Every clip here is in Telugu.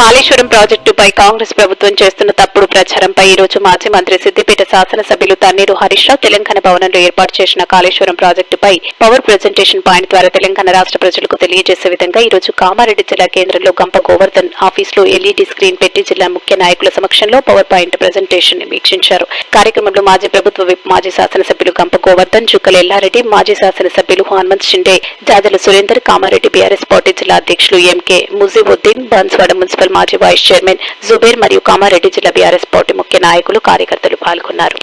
కాళేశ్వరం ప్రాజెక్టుపై కాంగ్రెస్ ప్రభుత్వం చేస్తున్న తప్పుడు ప్రచారంపై ఈ రోజు మాజీ మంత్రి సిద్దిపేట శాసనసభ్యులు తన్నీరు హరీష్ రావు తెలంగాణ భవనంలో ఏర్పాటు చేసిన కాళేశ్వరం ప్రాజెక్టుపై పవర్ ప్రజెంటేషన్ పాయింట్ ద్వారా తెలంగాణ రాష్ట్ర ప్రజలకు తెలియజేసే విధంగా ఈ రోజు కామారెడ్డి జిల్లా కేంద్రంలో గంప గోవర్ధన్ ఆఫీసులో ఎల్ఈడి స్క్రీన్ పెట్టి జిల్లా ముఖ్య నాయకుల సమక్షంలో పవర్ పాయింట్ ప్రజెంటేషన్ వీక్షించారు. కార్యక్రమంలో మాజీ ప్రభుత్వ విప్ మాజీ శాసనసభ్యులు గంప గోవర్ధన్ జుక్కల ఎల్లారెడ్డి మాజీ శాసనసభ్యులు హనుమంత్ షిండే జాజల సురేందర్ కామారెడ్డి బీఆర్ఎస్ పార్టీ జిల్లా అధ్యక్షులు ఎంకే ముజీబుద్దీన్ బన్స్వాడ మున్సిపల్ మాజీ వైస్ చైర్మన్ జుబేర్ మరియు కామారెడ్డి జిల్లా బీఆర్ఎస్ పార్టీ ముఖ్య నాయకులు కార్యకర్తలు పాల్గొన్నారు.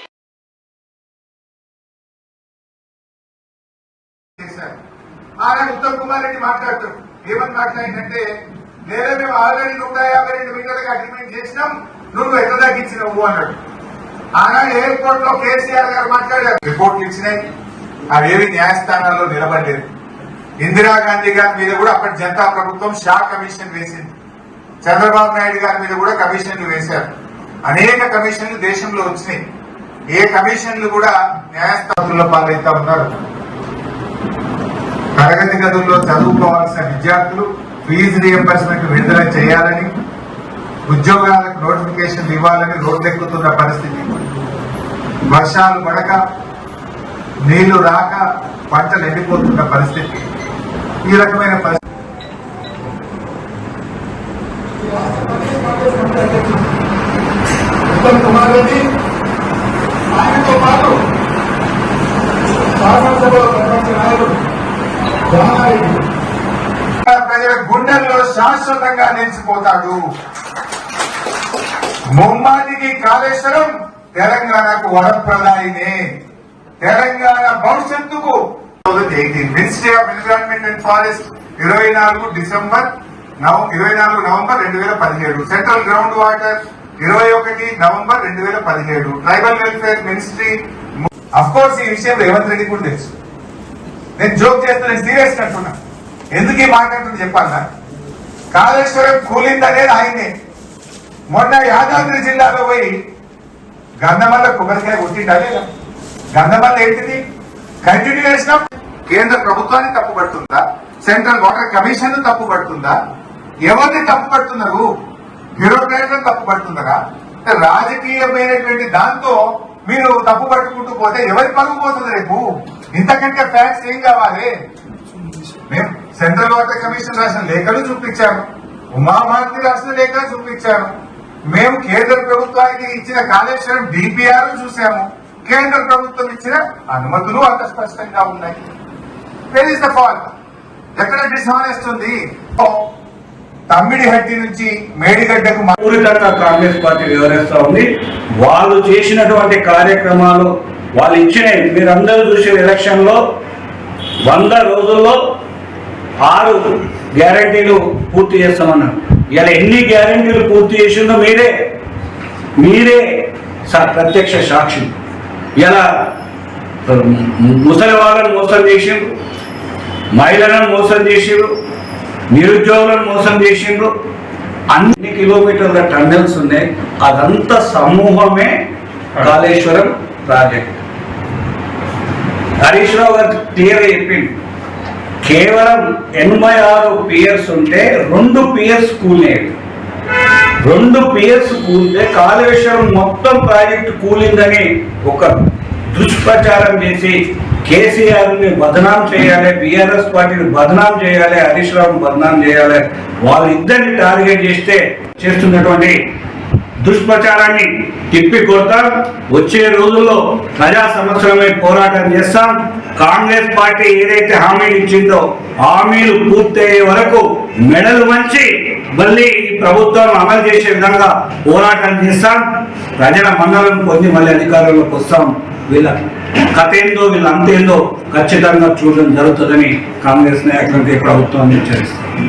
చేశారు. ఆనాడు ఉత్తమ్ కుమార్ రెడ్డి మాట్లాడుతాడు. ఏమని మాట్లాడిందంటే లేదా మేము ఆల్రెడీ నూట యాభై రెండు మీటర్లకు అగ్రిమెంట్ చేసినాం నువ్వు ఎంత తగ్గించినవు? అన్నాడు. ఆనాడు ఎయిర్పోర్ట్లో కేసీఆర్ గారు మాట్లాడారు. రిపోర్ట్లు ఇచ్చినాయి. అవేవి న్యాయస్థానాల్లో నిలబడలేదు. ఇందిరాగాంధీ గారి మీద కూడా అప్పటి జనతా ప్రభుత్వం షా కమిషన్ వేసింది. చంద్రబాబు నాయుడు గారి మీద కూడా కమిషన్లు వేశారు. అనేక కమిషన్లు దేశంలో వచ్చినాయి. ఏ కమిషన్లు కూడా న్యాయస్థానంలో పాలైతా ఉన్నారు. తరగతి గదుల్లో చదువుకోవాల్సిన విద్యార్థులు ఫీజు రియంబర్స్మెంట్ విడుదల చేయాలని ఉద్యోగాలకు నోటిఫికేషన్లు ఇవ్వాలని రోడ్లెక్కుతున్న పరిస్థితి. వర్షాలు పడక నీళ్ళు రాక పంటలు ఎండిపోతున్న పరిస్థితి. ఈ రకమైన పరిస్థితి ప్రజల గుండెల్లో శాశ్వతంగా నిలిచిపోతాడు ముమ్మాటికి కాళేశ్వరం తెలంగాణకు వరప్రదాయినే తెలంగాణ భవిష్యత్తుకు ministry of environment and forest ఇరవై నాలుగు డిసెంబర్ ఇరవై నాలుగు నవంబర్ రెండు వేల పదిహేడు సెంట్రల్ గ్రౌండ్ వాటర్ ఇరవై ఒకటి నవంబర్ రెండు వేల పదిహేడు tribal welfare ministry of course ఈ విషయం రేవంత్ రెడ్డి కూడా తెలుసు. నేను జోక్ చేస్తున్నా నేను సీరియస్ అంటున్నా. ఎందుకు ఈ మాట అంటుంది చెప్పాలా కాళేశ్వరం కూలిందనేది ఆయనే మొన్న యాదాద్రి జిల్లాలో పోయి గంధమల్ల కొబ్బరికాయ కొట్టిండా లేదా? గంధమల్ల ఏంటిది? కంటిన్యూషన్ ఆఫ్ కేంద్ర ప్రభుత్వాన్ని తప్పుపడుతుందా సెంట్రల్ వాటర్ కమిషన్ తప్పుపడుతుందా ఎవరిని తప్పుపడుతున్నారు బ్యూరోక్రాట్లను తప్పుపడుతున్నారా రాజకీయమైనటువంటి దాంతో మీరు తప్పు పట్టుకుంటూ పోతే ఎవరి పరుగు పోతుంది రేపు? ఇంతకంటే ఫ్యాక్ట్స్ ఏం కావాలి? మేము సెంట్రల్ వాటర్ కమిషన్ రాసిన లేఖలు చూపించాము. ఉమాభారతి రాసిన లేఖలు చూపించాము. మేము కేంద్ర ప్రభుత్వానికి ఇచ్చిన కాళేశ్వరం డిపిఆర్ చూసాము కేంద్ర ప్రభుత్వం ఇచ్చిన అనుమతులు అంత స్పష్టంగా ఉన్నాయి. వెర్ ఇస్ ద ఫాల్ట్ ఎక్కడ డిస్హానెస్ట్ ఉంది? తమ్మిడిహట్టి నుంచి మేడిగడ్డకు మా- పూరితంగా కాంగ్రెస్ పార్టీ వివరిస్తా ఉంది. వాళ్ళు చేసినటువంటి కార్యక్రమాలు వాళ్ళు ఇచ్చిన మీరందరూ చూసిన ఎలక్షన్లో వంద రోజుల్లో ఆరు గ్యారంటీలు పూర్తి చేస్తామన్నారు. ఇలా ఎన్ని గ్యారంటీలు పూర్తి చేసిందో మీరే మీరే ప్రత్యక్ష సాక్షి. ఇలా ముసలి వాళ్ళను మోసం చేసిండ్రు మహిళలను మోసం చేసిండ్రు నిరుద్యోగులను మోసం చేసిండ్రు. అన్ని కిలోమీటర్ల టన్నెల్స్ ఉన్నాయి. అదంతా సమూహమే కాళేశ్వరం ప్రాజెక్ట్. హరీష్ రావు గారు క్లియర్గా చెప్పింది కేవలం ఎనభై ఆరు పియర్స్ ఉంటే రెండు పియర్స్ కూలినాయి రెండు పియర్స్ కూలితే కాళేశ్వరం మొత్తం ప్రాజెక్టు కూలిందని ఒక దుష్ప్రచారం చేసి కేసీఆర్ని బదనాం చేయాలి బీఆర్ఎస్ పార్టీని బదనాం చేయాలి హరీష్ రావుని బదనాం చేయాలి వాళ్ళిద్దరిని టార్గెట్ చేస్తే చేస్తున్నటువంటి దుష్ప్రచారాన్ని తిప్పి కొడతాం. వచ్చే రోజుల్లో ప్రజా సమస్యలపై పోరాటం చేస్తాం. కాంగ్రెస్ పార్టీ ఏదైతే హామీలు ఇచ్చిందో హామీలు పూర్తయ్యే వరకు మెడలు వంచి మళ్ళీ ఈ ప్రభుత్వం అమలు చేసే విధంగా పోరాటం చేస్తాం. ప్రజల మండలం పొంది మళ్ళీ అధికారంలోకి వస్తాం. వీళ్ళ కథ ఏందో వీళ్ళ అంతేందో ఖచ్చితంగా చూడడం జరుగుతుందని కాంగ్రెస్ నాయకులకి ప్రభుత్వాన్ని హెచ్చరిస్తాం.